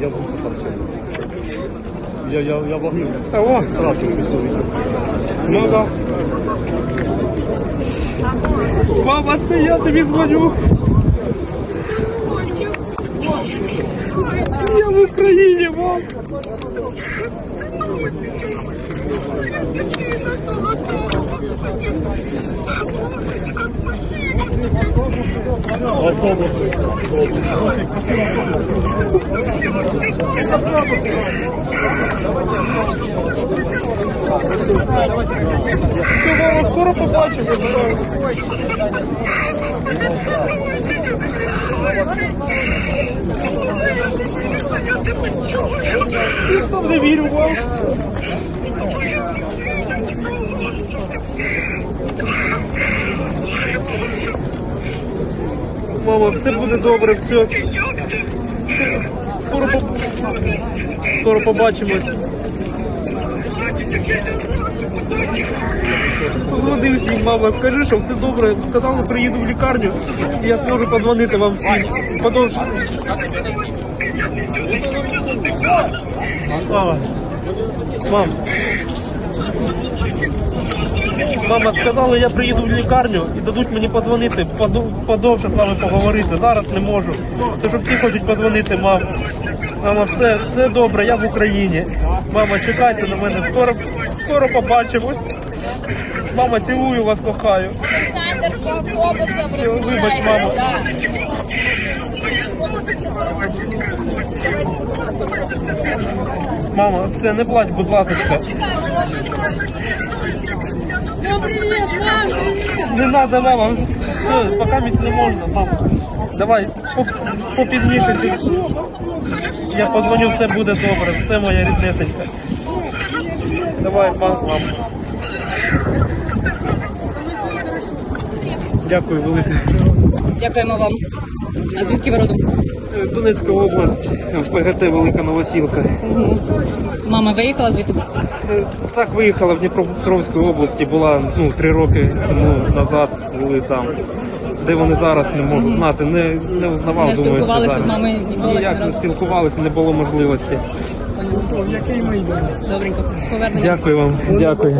Я був старший. Я, я, я вагню. О, втратив весовий. Ну да. Мама, це я тобі дзвоню. Я в Україні, мам. Мама, скоро побачимо. Ти Ніхто не вірив вам. Мама, все буде добре, все. Скоро, по... Скоро побачимось. Позвони всім, мама, скажи, що все добре. Сказали, приїду в лікарню, і я зможу подзвонити вам всім. Потім... Мама. Мам. Мама сказала, я приїду в лікарню і дадуть мені подзвонити, подовше з вами поговорити. Зараз не можу. Це що всі хочуть подзвонити, мам. Мама, все, все добре, я в Україні. Мама, чекайте на мене, скоро, скоро побачимось. Мама, цілую вас, кохаю. Олександр по автобусам вибач, розміщається. Мама, все, не плач, будь ласка. Ну, привіт, мам, привіт. Не надо, мама. Все, пока місць не можна, мама. Давай, попізніше. Я позвоню, все буде добре, все моя ріднесенька. Давай, мам, мам. Дякую, велике. Дякуємо вам. А звідки ви родом? Е, Донецька область, ПГТ Велика Новосілка. Мама виїхала звідти? Е, Так виїхала в Дніпропетровській області, була ну, три роки тому назад, були там. Де вони зараз не можу знати, не, не узнавав. Не думаю, спілкувалися з мамою ніколи Ніяк не спілкувалися, не було можливості. Добренько. З поверненням. Дякую вам, дякую.